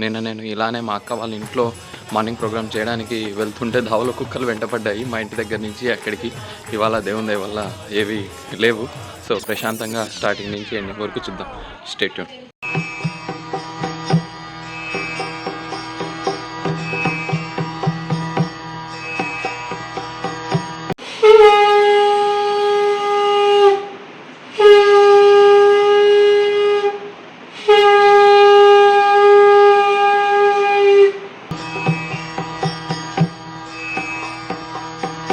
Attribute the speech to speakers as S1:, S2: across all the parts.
S1: నిన్న నేను ఇలానే మా అక్క వాళ్ళ ఇంట్లో మార్నింగ్ ప్రోగ్రామ్ చేయడానికి వెళ్తుంటే దావలో కుక్కలు వెంటపడ్డాయి మా ఇంటి దగ్గర నుంచి అక్కడికి. ఇవాళ దేవుని దయ వల్ల ఏవి లేవు. సో ప్రశాంతంగా స్టార్టింగ్ నుంచి ఎండింగ్ వరకు చూద్దాం. స్టేట్యూన్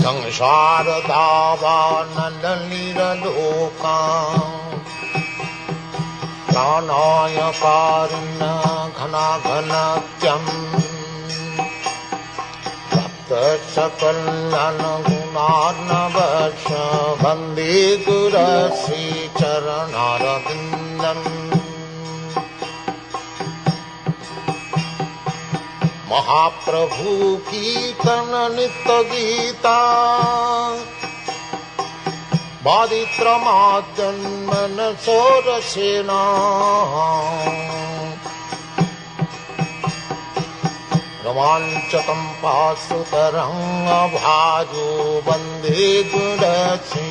S2: संसारदावानलनिरलोका प्राणाय कारुण्य घनाघनत्यम् सप्तसकलनगुणार्णवश वन्दे गुरश्रीचरणारविन्दम् महाप्रभु कीर्तन नित्यगीता बादित्रमादन्दन सोरसेना। रमाञ्चतम्पासुतरङ्गभाजो बन्धे गुणसि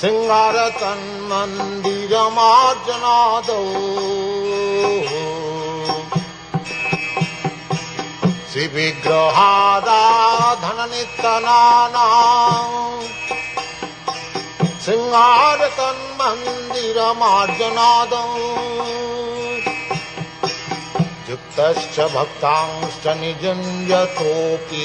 S2: सिंगार तन्मंदिर मार्जनाद श्री विग्रहादा धन नितना सिंगार तन्मंदिर सिंहारतन्मन्दिरमार्जनादौ श्रीविग्रहाराधननितनानाम् सिंहारतन्मन्दिरमार्जनादौ युक्तश्च भक्तांश्च निजञ्जतोऽपि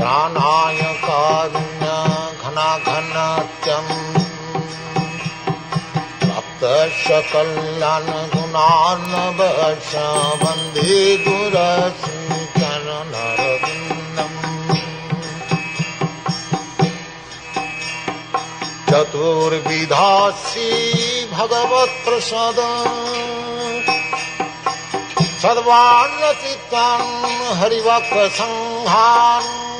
S2: प्राणाय कारुण्य घनाघनत्यम् प्राप्तशकल्याणगुणार्णवश वन्दे गुरश्रीचरणरविन्दम् चतुर्विधासी भगवत्प्रसाद सर्वान्नचित्तान् हरिवक्रसङ्घान् चतुर्विधासी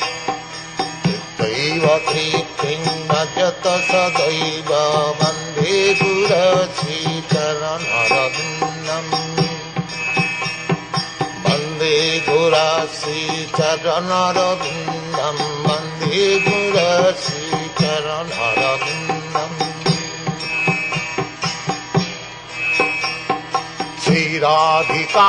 S2: वृत्तैव तृप्तिं भजत सदैव वन्दे गुरश्रीचरणरविन्दम् वन्दे गुरश्रीचरणरविन्दं वन्दे गुरश्रीचरणरविन्दम् श्रीराधिका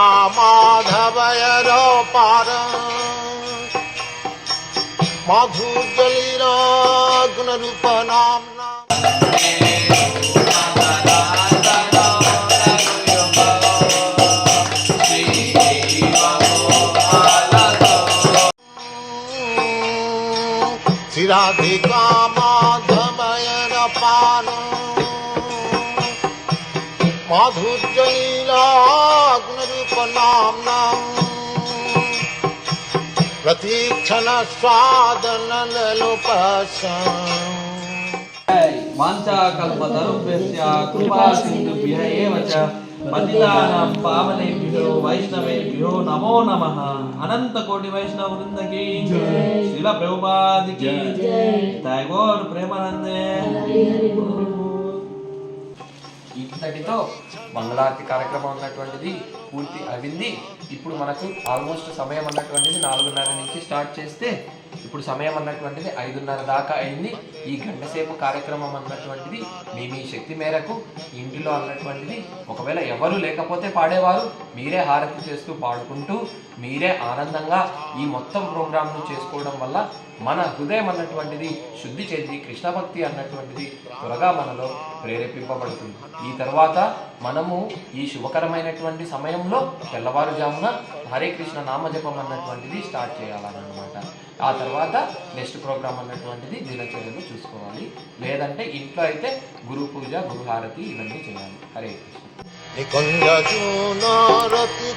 S2: মাধু জলিরা গুণরূপ নাম। শ্রীরাধিকা মাধবয়ন পান। মাধুর্যলীলা গুণরূপ নাম নাম। ప్రతీక్షణ స్వాదనలోపశం
S3: వాంఛాకల్పతరుభ్యశ్చ కృపా సింధుభ్య ఏవ చ పతితానాం పావనేభ్యో వైష్ణవేభ్యో నమో నమః. అనంత కోటి వైష్ణవ వృందకి శిల ప్రభుపాదికి టైగోర్ ప్రేమానందే.
S4: ఇంతటితో మంగళారతి కార్యక్రమం అన్నటువంటిది పూర్తి అయింది. ఇప్పుడు మనకు ఆల్మోస్ట్ సమయం అన్నటువంటిది నాలుగున్నర నుంచి స్టార్ట్ చేస్తే ఇప్పుడు సమయం అన్నటువంటిది ఐదున్నర దాకా అయింది. ఈ గంట సేపు కార్యక్రమం అన్నటువంటిది మీ మీ శక్తి మేరకు ఇంటిలో అన్నటువంటిది ఒకవేళ ఎవరు లేకపోతే పాడేవారు మీరే హారతి చేస్తూ పాడుకుంటూ మీరే ఆనందంగా ఈ మొత్తం ప్రోగ్రామ్ను చేసుకోవడం వల్ల మన హృదయం అన్నటువంటిది శుద్ధి చెంది కృష్ణ భక్తి అన్నటువంటిది త్వరగా మనలో ప్రేరేపింపబడుతుంది. ఈ తర్వాత మనం మనము ఈ శుభకరమైనటువంటి సమయంలో తెల్లవారుజామున హరే కృష్ణ నామజపం అన్నటువంటిది స్టార్ట్ చేయాలన్నమాట. ఆ తర్వాత నెక్స్ట్ ప్రోగ్రామ్ అన్నటువంటిది దినచర్యలు చూసుకోవాలి. లేదంటే ఇంట్లో అయితే గురు పూజ గురుహారతి ఇవన్నీ చేయాలి. హరే కృష్ణ.
S2: నికుంజ జూనారతి